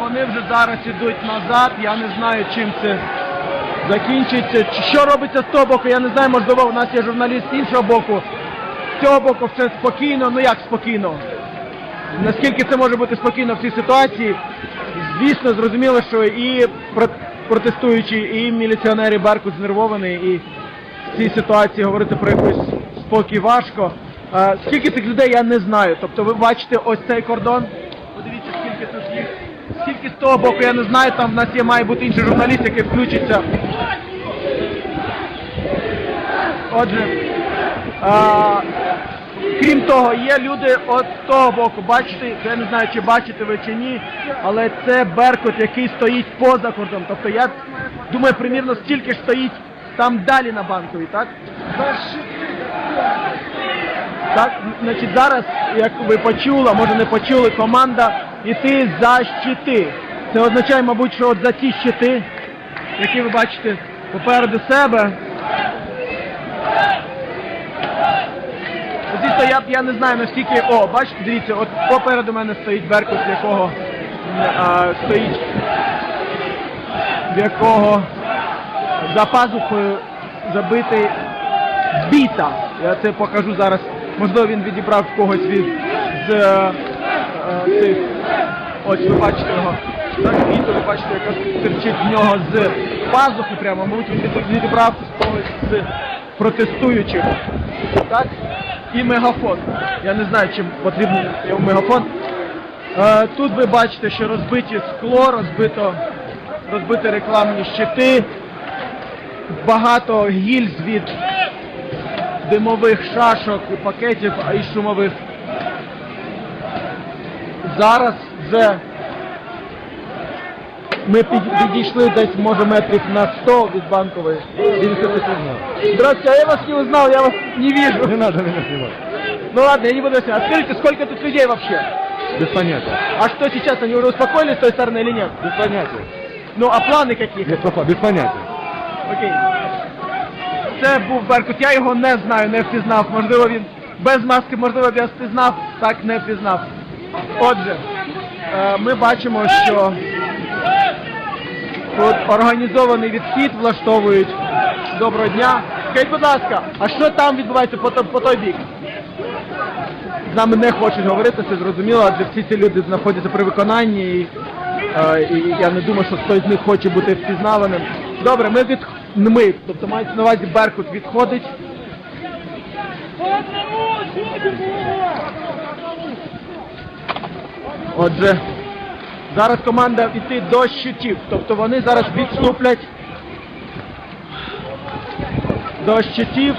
вони вже зараз ідуть назад. Я не знаю, чим це закінчиться. Що робиться з того боку, я не знаю, можливо, у нас є журналіст з іншого боку. З цього боку все спокійно, ну як спокійно? Наскільки це може бути спокійно в цій ситуації? Звісно, зрозуміло, що і про- протестуючі, і міліціонери Беркут знервований, і в цій ситуації говорити про якийсь спокій важко. Е, Скільки цих людей я не знаю. Тобто ви бачите ось цей кордон. Подивіться, скільки тут їх. Скільки з того боку я не знаю, там в нас є має бути інший журналіст, який включиться. Отже, а, крім того, є люди от з того боку. Бачите, я не знаю, чи бачите ви чи ні, але це Беркут, який стоїть поза кордоном. Тобто я думаю, примірно стільки ж стоїть там далі на банковій, так? Так, значить зараз, як ви почули, може не почули, команда іти за щити. Це означає, мабуть, що от за ті щити, які ви бачите попереду себе. Звісно, я, я не знаю наскільки. О, бачите, дивіться, от попереду мене стоїть Беркут, в якого а, стоїть, в якого за пазухою забитий біта. Я це покажу зараз. Можливо, він відібрав когось від з е, цих. Ось ви бачите його. Так, біта, ви бачите, яка терчить в нього з пазухи прямо. Мабуть, він від- відібрав когось з протестуючих. Так? І мегафон. Я не знаю, чим потрібен йому мегафон. Е, тут ви бачите, що розбиті скло, розбито, розбиті рекламні щити, багато гільз від димових шашок і пакетів, й шумових. Зараз вже ми під- підійшли десь, може, метрів на 100 від банкової. Здравствуйте, а я вас не узнал, я вас не вижу. Не надо меня снимать. Ну ладно, я не буду снимать. А скажите, сколько тут людей вообще? Без понятия. А что сейчас, они уже успокоились с той стороны или нет? Без понятия. Ну, а плани какие? Без, без понятия. Окей. Це був Беркут, я його не знаю, не впізнав. Можливо, він без маски, можливо, б я впізнав, так не впізнав. Отже, ми бачимо, що тут організований відхід влаштовують. Доброго дня. Скажіть, будь ласка, а що там відбувається по, по той бік? З нами не хочуть говорити, це зрозуміло, адже всі ці люди знаходяться при виконанні і, е, і я не думаю, що хтось з них хоче бути впізнаваним. Добре, ми від ми, тобто мається на увазі Беркут відходить. Отже, зараз команда йти до щитів, тобто вони зараз відступлять до щитів.